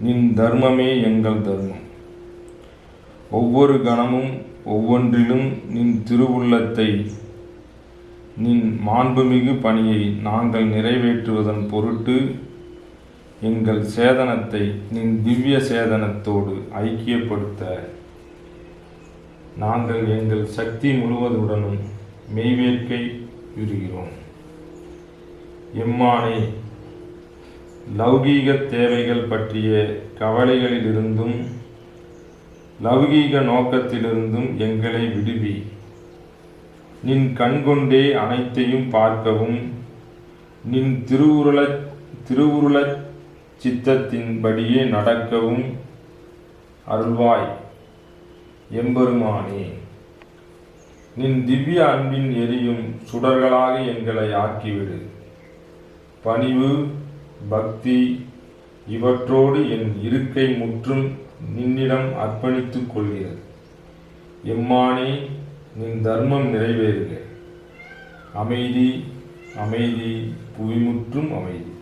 நின் தர்மமே எங்கள் தர்மம். ஒவ்வொரு கணமும் ஒவ்வொன்றிலும் நின் திருவுள்ளத்தை நின் மாண்புமிகு பணியை நாங்கள் நிறைவேற்றுவதன் பொருட்டு எங்கள் சேதனத்தை நின் திவ்ய சேதனத்தோடு ஐக்கியப்படுத்த நாங்கள் எங்கள் சக்தி முழுவதுடனும் மெய்வேட்கை விடுகிறோம் எம்மானே லௌகீக தேவைகள் பற்றிய கவலைகளிலிருந்தும் லௌகீக நோக்கத்திலிருந்தும் எங்களை விடுவி. நின் கண்கொண்டே அனைத்தையும் பார்க்கவும் நின் திருவுருள திருவுருள சித்தத்தின்படியே நடக்கவும் அருள்வாய் எம்பெருமானே. நின் திவ்ய அன்பின் எரியும் சுடர்களாக எங்களை ஆக்கிவிடு. பணிவு பக்தி இவற்றோடு என் இருக்கை முற்றும் நின்னிடம் அர்ப்பணித்துக் கொள்கிறது. எம்மானே நின் தர்மம் நிறைவேறுக. அமைதி அமைதி புவிமுற்றும் அமைதி.